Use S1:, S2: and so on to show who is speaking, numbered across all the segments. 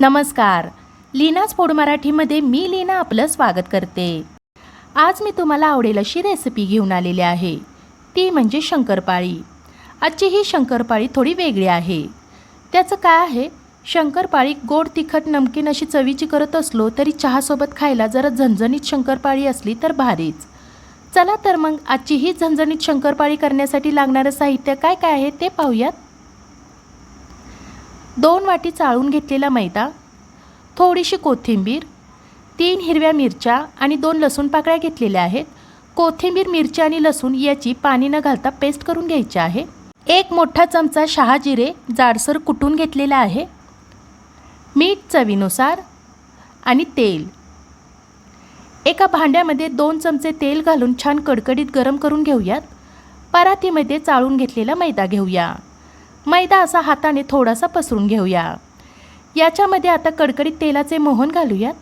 S1: नमस्कार. लीनाच फोड मराठीमध्ये मी लीना आपलं स्वागत करते. आज मी तुम्हाला आवडेल अशी रेसिपी घेऊन आलेली आहे. ती म्हणजे शंकरपाळी. आजची ही शंकरपाळी थोडी वेगळी आहे. त्याचं काय आहे? शंकरपाळी गोड तिखट नमकीन अशी चवीची करत असलो तरी चहासोबत खायला जरा झणझणीत शंकरपाळी असली तर भारीच. चला तर मग आजची ही झणझणीत शंकरपाळी करण्यासाठी लागणारं साहित्य काय काय आहे ते पाहूयात. दोन वाटी चाळून घेतलेला मैदा थोडीशी कोथिंबीर तीन हिरव्या मिरच्या आणि दोन लसूण पाकळ्या घेतलेल्या आहेत. कोथिंबीर मिरची आणि लसूण याची पाणी न घालता पेस्ट करून घ्यायची आहे. एक मोठा चमचा शहाजिरे जाडसर कुटून घेतलेला आहे. मीठ चवीनुसार आणि तेल. एका भांड्यामध्ये दोन चमचे तेल घालून छान कडकडीत गरम करून घेऊयात. परातीमध्ये चाळून घेतलेला मैदा घेऊया. मैदा असा हाताने थोडासा पसरून घेऊया. याच्यामध्ये आता कडकडीत तेलाचे मोहन घालूयात.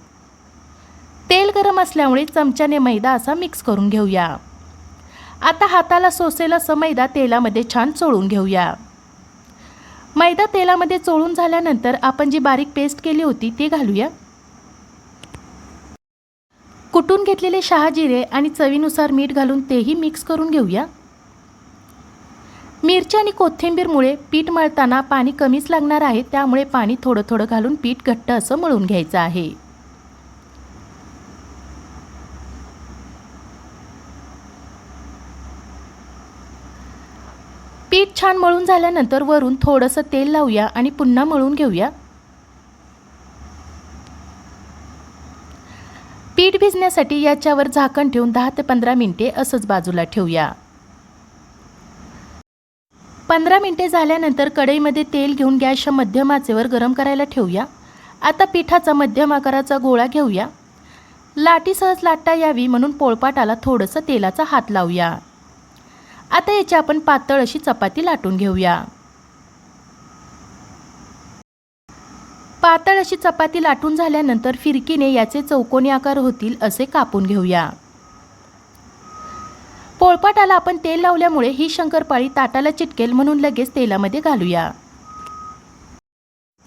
S1: तेल गरम असल्यामुळे चमच्याने मैदा असा मिक्स करून घेऊया. आता हाताला सोसेल असं मैदा तेलामध्ये छान चोळून घेऊया. मैदा तेलामध्ये चोळून झाल्यानंतर आपण जी बारीक पेस्ट केली होती ती घालूया. कुटून घेतलेले शहाजिरे आणि चवीनुसार मीठ घालून तेही मिक्स करून घेऊया. मिरची आणि कोथिंबीरमुळे पीठ मळताना पाणी कमीच लागणार आहे त्यामुळे पाणी थोडं थोडं घालून पीठ घट्ट असं मळून घ्यायचं आहे. पीठ छान मळून झाल्यानंतर वरून थोडंसं तेल लावूया आणि पुन्हा मळून घेऊया. पीठ भिजण्यासाठी याच्यावर झाकण ठेवून दहा ते पंधरा मिनिटे असंच बाजूला ठेवूया. पंधरा मिनिटे झाल्यानंतर कढईमध्ये तेल घेऊन गॅसच्या मध्यम आचेवर गरम करायला ठेवूया. आता पिठाचा मध्यम आकाराचा गोळा घेऊया. लाटी सहज लाटता यावी म्हणून पोळपाटाला थोडंसं तेलाचा हात लावूया. आता याची आपण पातळ अशी चपाती लाटून घेऊया. पातळ अशी चपाती लाटून झाल्यानंतर फिरकीने याचे चौकोनी आकार होतील असे कापून घेऊया. पोळपाटाला आपण तेल लावल्यामुळे ही शंकरपाळी ताटाला चिटकेल म्हणून लगेच तेलामध्ये घालूया.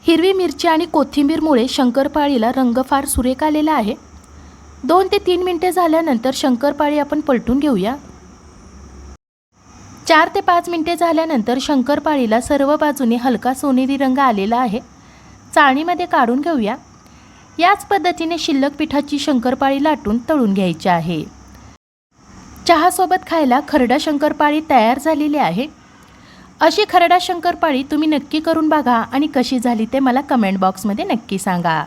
S1: हिरवी मिरची आणि कोथिंबीरमुळे शंकरपाळीला रंग फार सुरेख आलेला आहे. दोन ते तीन मिनटे झाल्यानंतर शंकरपाळी आपण पलटून घेऊया. चार ते पाच मिनिटे झाल्यानंतर शंकरपाळीला सर्व बाजूने हलका सोनेरी रंग आलेला आहे. चाळणीमध्ये काढून घेऊया. याच पद्धतीने शिल्लक पिठाची शंकरपाळी लाटून तळून घ्यायची आहे. चहासोबत खायला खरडा शंकरपाळी तयार झालेली आहे. अशी खरडा शंकरपाळी तुम्ही नक्की करून बघा आणि कशी झाली ते मला कमेंट बॉक्समध्ये नक्की सांगा.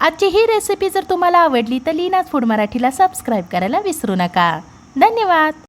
S1: आजची ही रेसिपी जर तुम्हाला आवडली तर लीनाच फूड मराठीला सबस्क्राईब करायला विसरू नका. धन्यवाद!